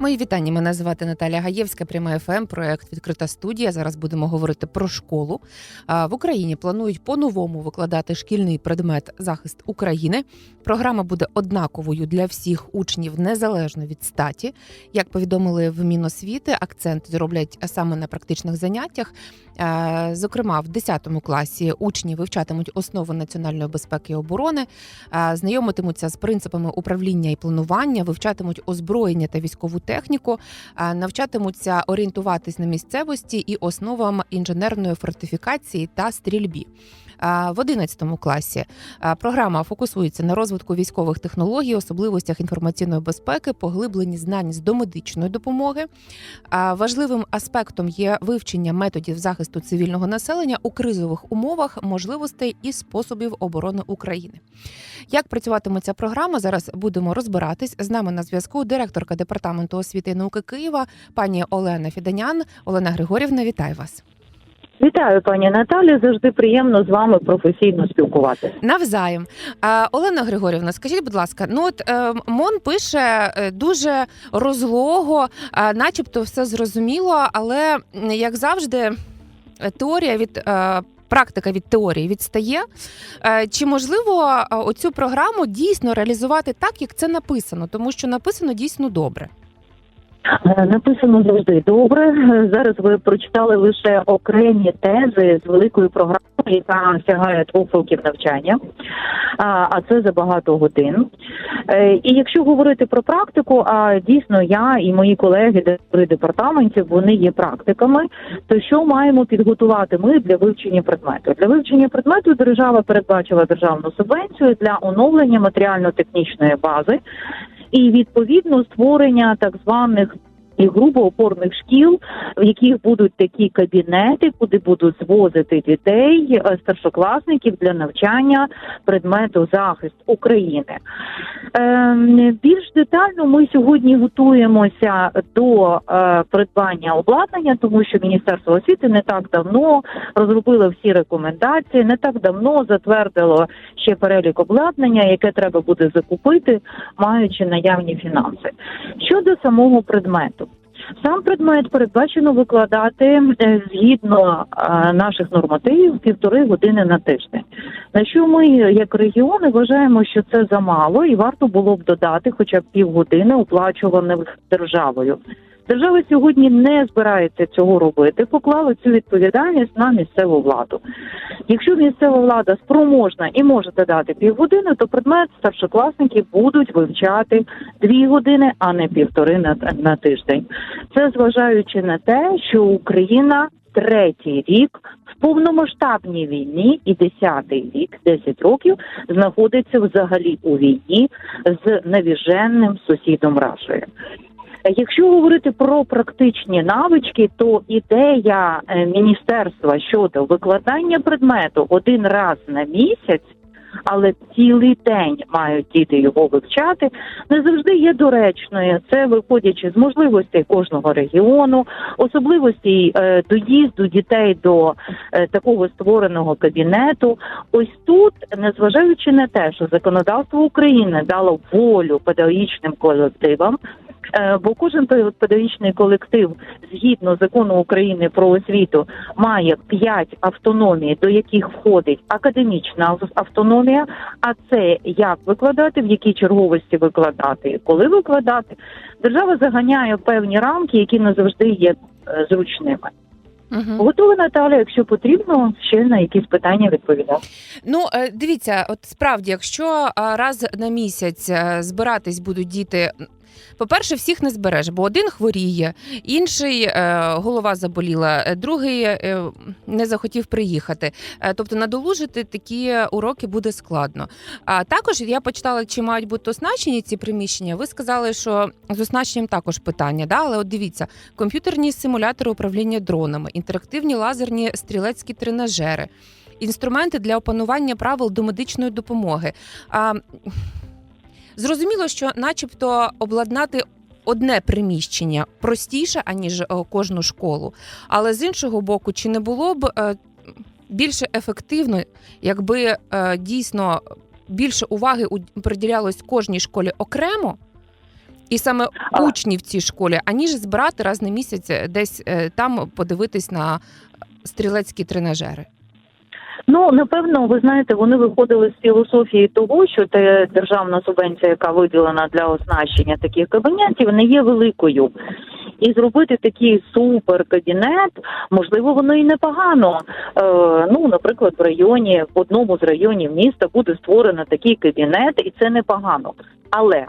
Мої вітання. Мене звати Наталя Гаєвська, пряма ФМ, проект Відкрита студія. Зараз будемо говорити про школу. В Україні планують по-новому викладати шкільний предмет захист України. Програма буде однаковою для всіх учнів незалежно від статі. Як повідомили в Міносвіти, акцент зроблять саме на практичних заняттях. Зокрема, в 10 класі учні вивчатимуть основи національної безпеки і оборони, знайомитимуться з принципами управління і планування, вивчатимуть озброєння та військову техніку, навчатимуться орієнтуватись на місцевості і основам інженерної фортифікації та стрільбі. В 11 класі програма фокусується на розвитку військових технологій, особливостях інформаційної безпеки, поглибленні знань з домедичної допомоги. Важливим аспектом є вивчення методів захисту цивільного населення у кризових умовах, можливостей і способів оборони України. Як працюватиме ця програма? Зараз будемо розбиратись. З нами на зв'язку директорка департаменту освіти і науки Києва, пані Олена Фіданян. Олена Григорівна, вітаю вас. Вітаю, пані Наталі. Завжди приємно з вами професійно спілкуватися. Навзаєм. Олена Григорівна, скажіть, будь ласка, ну от е, МОН пише е, дуже розлого, начебто все зрозуміло, але як завжди, теорія від. е, Практика від теорії відстає. Чи можливо оцю програму дійсно реалізувати так, як це написано, тому що написано дійсно добре? Е, Написано завжди добре. Е, Зараз ви прочитали лише окремі тези з великої програми, яка сягає двох років навчання, а це за багато годин. Е, І якщо говорити про практику, а дійсно я і мої колеги директори департаментів вони є практиками. То що маємо підготувати ми для вивчення предмету? Для вивчення предмету держава передбачила державну субвенцію для оновлення матеріально-технічної бази і відповідно створення так званих і грубо опорних шкіл, в яких будуть такі кабінети, куди будуть звозити дітей, е, старшокласників для навчання предмету захист України. Ем, більш детально ми сьогодні готуємося до е, придбання обладнання, тому що Міністерство освіти не так давно розробило всі рекомендації, не так давно затвердило ще перелік обладнання, яке треба буде закупити, маючи наявні фінанси. Щодо самого предмету. Сам предмет передбачено викладати е, згідно е, наших нормативів півтори години на тиждень. На що ми, як регіони, вважаємо, що це замало, і варто було б додати хоча б півгодини оплачуваних державою. Держава сьогодні не збирається цього робити, поклала цю відповідальність на місцеву владу. Якщо місцева влада спроможна і може додати півгодини, то предмет старшокласники будуть вивчати дві години, а не півтори на, на тиждень. Це зважаючи на те, що Україна третій рік в повномасштабній війні і десятий рік, 10 років, знаходиться взагалі у війні з навіженним сусідом Рашою. Якщо говорити про практичні навички, то ідея е, міністерства щодо викладання предмету один раз на місяць, але цілий день мають діти його вивчати, не завжди є доречною. Це виходячи з можливостей кожного регіону, особливостей доїзду дітей до е, такого створеного кабінету. Ось тут, незважаючи на те, що законодавство України дало волю педагогічним колективам. Е, Бо кожен пе- педагогічний колектив, згідно закону України про освіту, має п'ять автономій, до яких входить академічна автономія. А це як викладати, в якій черговості викладати, коли викладати. Держава заганяє певні рамки, які не завжди є е, зручними. Угу. Готова Наталя, якщо потрібно, ще на якісь питання відповідати. Ну, е, дивіться, от справді, якщо раз на місяць збиратись будуть діти. По-перше, всіх не збереш, бо один хворіє, інший е, голова заболіла, е, другий е, не захотів приїхати. Тобто надолужити такі уроки буде складно. А також я почитала, чи мають бути оснащені ці приміщення. Ви сказали, що з оснащенням також питання. Да? Але от дивіться, комп'ютерні симулятори управління дронами, інтерактивні лазерні стрілецькі тренажери. Інструменти для опанування правил до медичної допомоги. А, зрозуміло, що, начебто, обладнати одне приміщення простіше, аніж е, кожну школу. Але з іншого боку, чи не було б е, більше ефективно, якби е, дійсно більше уваги приділялось кожній школі окремо, і саме учні в цій школі, аніж збирати раз на місяць десь там подивитись на стрілецькі тренажери. Ну напевно, ви знаєте, вони виходили з філософії того, що те державна субвенція, яка виділена для оснащення таких кабінетів, не є великою. І зробити такий супер кабінет, можливо, воно і непогано. Е, ну, наприклад, в районі, в одному з районів міста буде створено такий кабінет, і це непогано. Але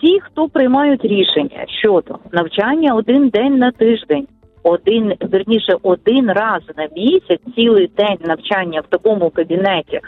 ті, хто приймають рішення щодо навчання один день на тиждень, один верніше один раз на місяць, цілий день навчання в такому кабінеті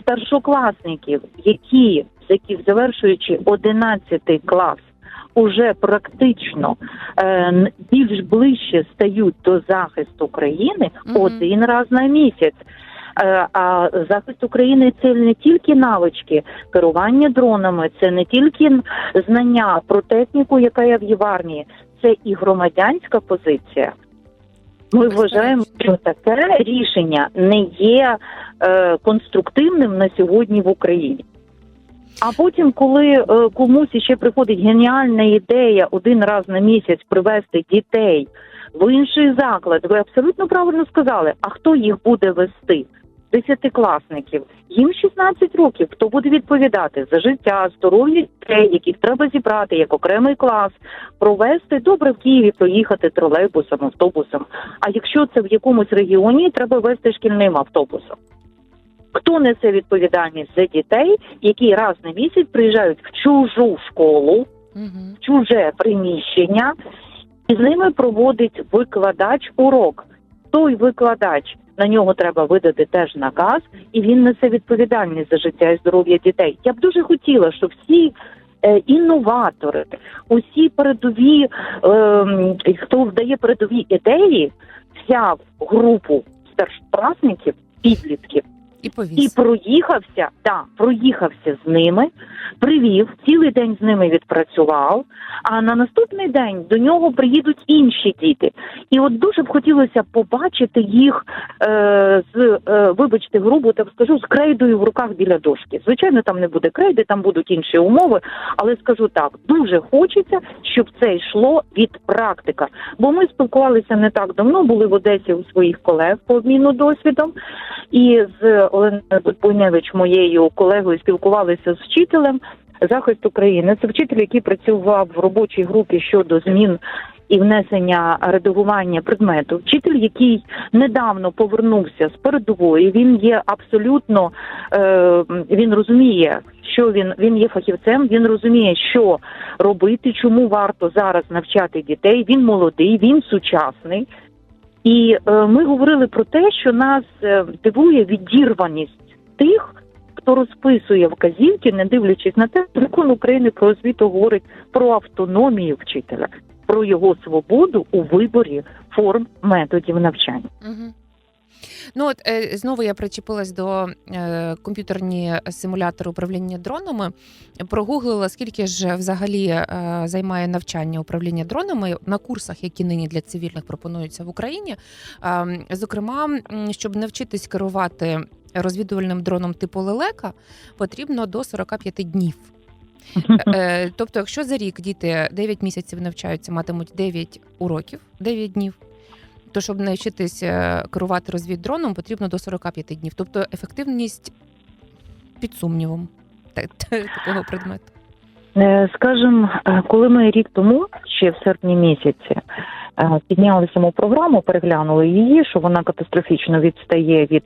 старшокласників, які які завершуючи 11 клас, уже практично е, більш ближче стають до захисту країни Мгм. один раз на місяць. Е, А захист України це не тільки навички керування дронами, це не тільки знання про техніку, яка є в армії, це і громадянська позиція. Ми вважаємо, що таке рішення не є е, конструктивним на сьогодні в Україні. А потім, коли е, комусь ще приходить геніальна ідея один раз на місяць привезти дітей в інший заклад, ви абсолютно правильно сказали. А хто їх буде вести? Десятикласників. Їм 16 років. Хто буде відповідати за життя, здоров'я дітей, яких треба зібрати як окремий клас, провести добре в Києві, проїхати тролейбусом, автобусом. А якщо це в якомусь регіоні, треба вести шкільним автобусом. Хто несе відповідальність за дітей, які раз на місяць приїжджають в чужу школу, Угу. чуже приміщення, і з ними проводить викладач урок. Той викладач на нього треба видати теж наказ, і він несе відповідальність за життя і здоров'я дітей. Я б дуже хотіла, щоб всі. е, Інноватори, усі передові, е, хто вдає передові ідеї, взяв групу старшокласників, підлітків І і проїхався, так, проїхався з ними, привів, цілий день з ними відпрацював. А на наступний день до нього приїдуть інші діти. І от дуже б хотілося побачити їх е, з, е, вибачте, грубо так скажу, з крейдою в руках біля дошки. Звичайно, там не буде крейди, там будуть інші умови, але скажу так, дуже хочеться, щоб це йшло від практика. Бо ми спілкувалися не так давно, були в Одесі у своїх колег по обміну досвідом. І з Оленою Буйневич, моєю колегою, спілкувалися з вчителем захист України. Це вчитель, який працював в робочій групі щодо змін і внесення редагування предмету. Вчитель, який недавно повернувся з передової, він є абсолютно е, він розуміє, що він він є фахівцем. Він розуміє, що робити, чому варто зараз навчати дітей. Він молодий, він сучасний. І е, ми говорили про те, що нас е, дивує відірваність тих, хто розписує вказівки, не дивлячись на те, закон України про освіту говорить про автономію вчителя, про його свободу у виборі форм методів навчання. Угу. Ну от е, знову я причепилась до е, комп'ютерні симулятори управління дронами. Прогуглила, скільки ж взагалі е, займає навчання управління дронами на курсах, які нині для цивільних пропонуються в Україні. Зокрема, щоб навчитись керувати розвідувальним дроном типу лелека, потрібно до 45 днів. Тобто, якщо за рік діти 9 місяців навчаються, матимуть 9 уроків, 9 днів. То щоб навчитись е, керувати розвіддроном, потрібно до 45 днів. Тобто ефективність під сумнівом та- та- такого предмету. Е, Скажем, е, коли ми рік тому, ще в серпні місяці, підняли саму програму, переглянули її, що вона катастрофічно відстає від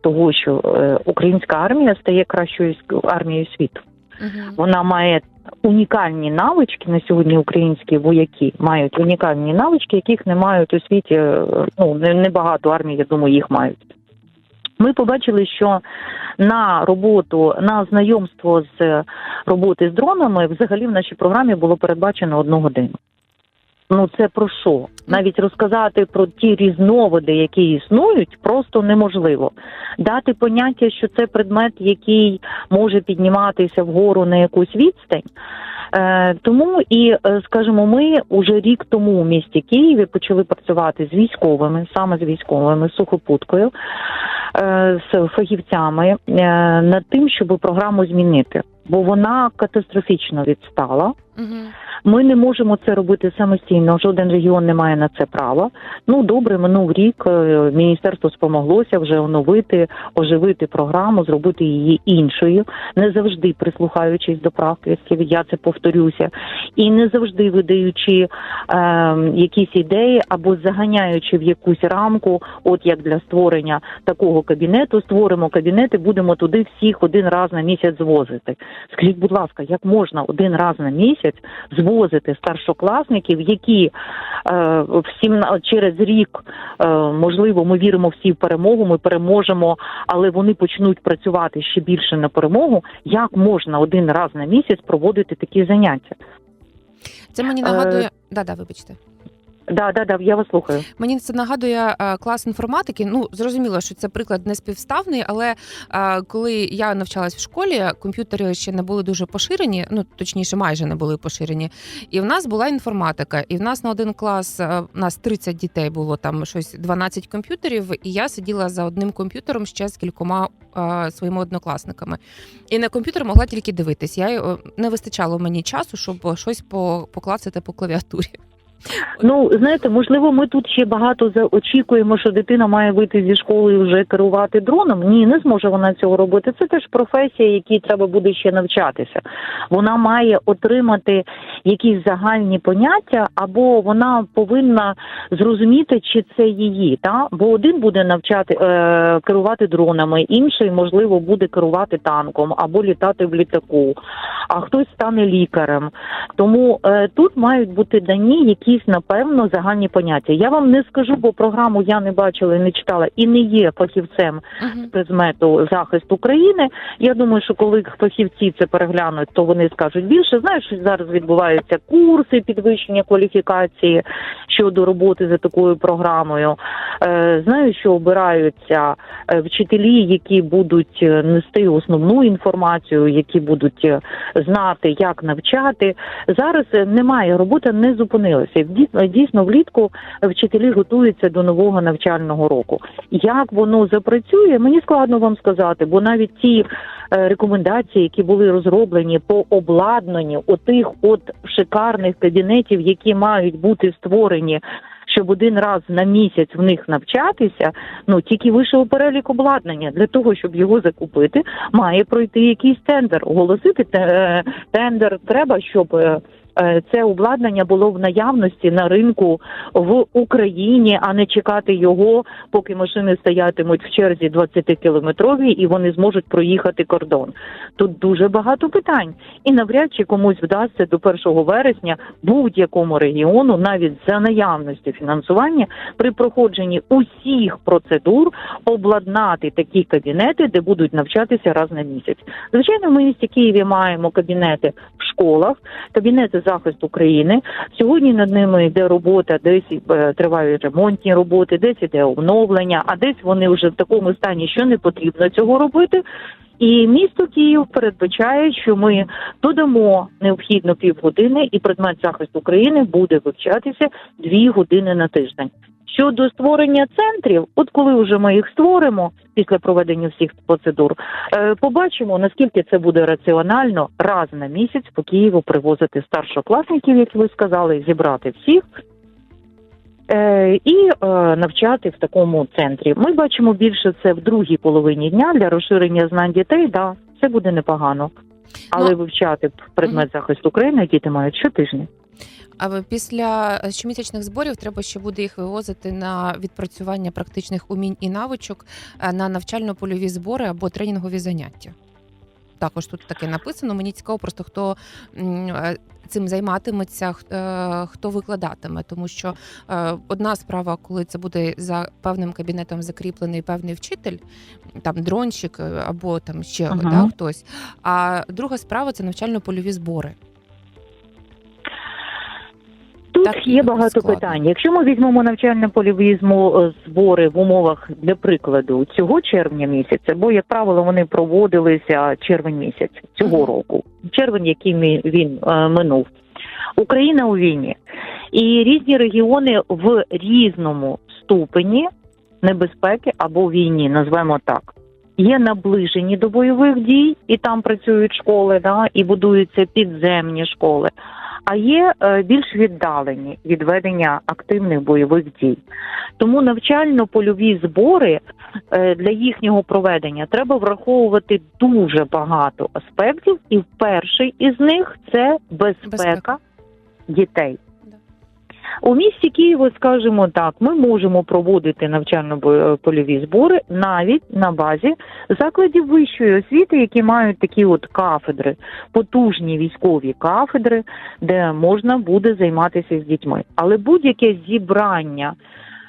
того, що українська армія стає кращою армією світу. Угу. Вона має унікальні навички на сьогодні. Українські вояки мають унікальні навички, яких не мають у світі. е, Ну не небагато армій, я думаю, їх мають. Ми побачили, що на роботу, на знайомство з роботи з дронами взагалі в нашій програмі було передбачено одну годину. Ну це про що? Навіть розказати про ті різновиди, які існують, просто неможливо. Дати поняття, що це предмет, який може підніматися вгору на якусь відстань. Е, тому і е, скажімо, ми уже рік тому у місті Києві почали працювати з військовими, саме з військовими, з сухопуткою, е, з фахівцями е, над тим, щоб програму змінити, бо вона катастрофічно відстала. Угу. Ми не можемо це робити самостійно. Жоден регіон не має на це права. Ну добре, минув рік. е, Міністерство спомоглося вже оновити, оживити програму, зробити її іншою, не завжди прислухаючись до прав квітків, Я це повторюся, і не завжди видаючи е, якісь ідеї або заганяючи в якусь рамку, от як для створення такого кабінету, створимо кабінет і будемо туди всіх один раз на місяць звозити. Скажіть, будь ласка, як можна один раз на місяць звозити старшокласників, які е, всім через рік, е, можливо, ми віримо всі в перемогу, ми переможемо, але вони почнуть працювати ще більше на перемогу. Як можна один раз на місяць проводити такі заняття? Це мені Е, нагадує. Да, да, вибачте. Да, да, да, я вас слухаю. Мені це нагадує е, клас інформатики. Ну зрозуміло, що це приклад не співставний, але е, коли я навчалась в школі, комп'ютери ще не були дуже поширені. Ну точніше, майже не були поширені. І в нас була інформатика. І в нас на один клас е, у нас 30 дітей було там щось 12 комп'ютерів. І я сиділа за одним комп'ютером ще з кількома своїми однокласниками. І на комп'ютер могла тільки дивитись. Я не вистачало мені часу, щоб щось по- поклацати по клавіатурі. Ну знаєте, можливо, ми тут ще багато очікуємо, що дитина має вийти зі школи і вже керувати дроном. Ні, не зможе вона цього робити. Це теж професія, якій треба буде ще навчатися. Вона має отримати якісь загальні поняття, або вона повинна зрозуміти, чи це її. Та бо один буде навчати е, керувати дронами, інший можливо буде керувати танком або літати в літаку, а хтось стане лікарем. Тому е, тут мають бути дані якісь напевно загальні поняття. Я вам не скажу, бо програму я не бачила, і не читала і не є фахівцем Мгм. предмету захист України. Я думаю, що коли фахівці це переглянуть, то вони скажуть більше. Знаєш, що зараз відбуваються курси підвищення кваліфікації щодо роботи за такою програмою. Е, Знаю, що обираються е, вчителі, які будуть е, нести основну інформацію, які будуть знати, як навчати. Зараз немає робота, не зупинилася. Дійсно, дійсно влітку вчителі готуються до нового навчального року. Як воно запрацює, мені складно вам сказати, бо навіть ті е, рекомендації, які були розроблені по обладнанню отих от шикарних кабінетів, які мають бути створені. Щоб один раз на місяць в них навчатися, ну тільки вийшов перелік обладнання для того, щоб його закупити, має пройти якийсь тендер. Оголосити тендер треба, щоб е, е, це обладнання було в наявності на ринку в Україні, а не чекати його, поки машини стоятимуть в черзі 20-кілометровій і вони зможуть проїхати кордон. Тут дуже багато питань, і навряд чи комусь вдасться до 1 вересня будь-якому регіону, навіть за наявності фінансування, при проходженні усіх процедур обладнати такі кабінети, де будуть навчатися раз на місяць. Звичайно, ми в місті Києві маємо кабінети в школах, кабінети захисту України. Сьогодні над ними йде робота, десь е, тривають ремонтні роботи, десь іде обновлення, а десь вони вже в такому стані, що не потрібно цього робити. І місто Київ передбачає, що ми додамо необхідно півгодини, і предмет захисту України буде вивчатися дві години на тиждень. Щодо створення центрів, от коли вже ми їх створимо після проведення всіх процедур, е, побачимо наскільки це буде раціонально раз на місяць по Києву привозити старшокласників, як ви сказали, зібрати всіх. е, І е, навчати в такому центрі. Ми бачимо більше це в другій половині дня для розширення знань дітей. Да, це буде непогано, але Ну, вивчати предмет захисту України діти мають щотижня. А після е, щомісячних зборів треба ще буде їх вивозити на відпрацювання практичних умінь і навичок е, на навчально-польові збори або тренінгові заняття. Також тут таке написано. Мені цікаво, просто хто е, цим займатиметься, хто викладатиме, тому що одна справа, коли це буде за певним кабінетом закріплений певний вчитель, там дронщик або там ще Ага. да, хтось. А друга справа це навчально-польові збори. Тут так є багато складно. питань. Якщо ми візьмемо навчально-польові змо- е, збори в умовах для прикладу цього червня місяця, бо як правило вони проводилися червень місяць цього року, червень, який він е, минув. Україна у війні, і різні регіони в різному ступені небезпеки або війні, назвемо так. Є наближені до бойових дій, і там працюють школи, да, і будуються підземні школи. А є е, більш віддалені від ведення активних бойових дій. Тому навчально-польові збори е, для їхнього проведення треба враховувати дуже багато аспектів, і перший із них це безпека, Безпека. дітей. У місті Києва, скажімо так, ми можемо проводити навчально-польові збори навіть на базі закладів вищої освіти, які мають такі от кафедри, потужні військові кафедри, де можна буде займатися з дітьми. Але будь-яке зібрання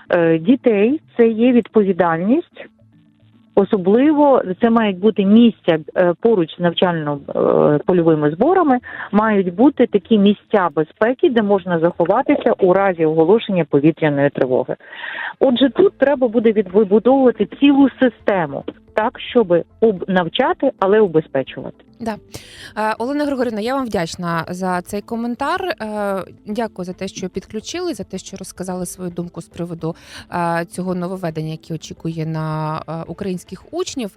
е, дітей це є відповідальність. Особливо це мають бути місця е, поруч з навчально-польовими зборами, мають бути такі місця безпеки, де можна заховатися у разі оголошення повітряної тривоги. Отже, тут треба буде відбудовувати цілу систему, так щоб об- навчати, але убезпечувати. Да. Олена Григорівна, я вам вдячна за цей коментар. Е, Дякую за те, що підключили, за те, що розказали свою думку з приводу е, цього нововведення, яке очікує на е, українських учнів.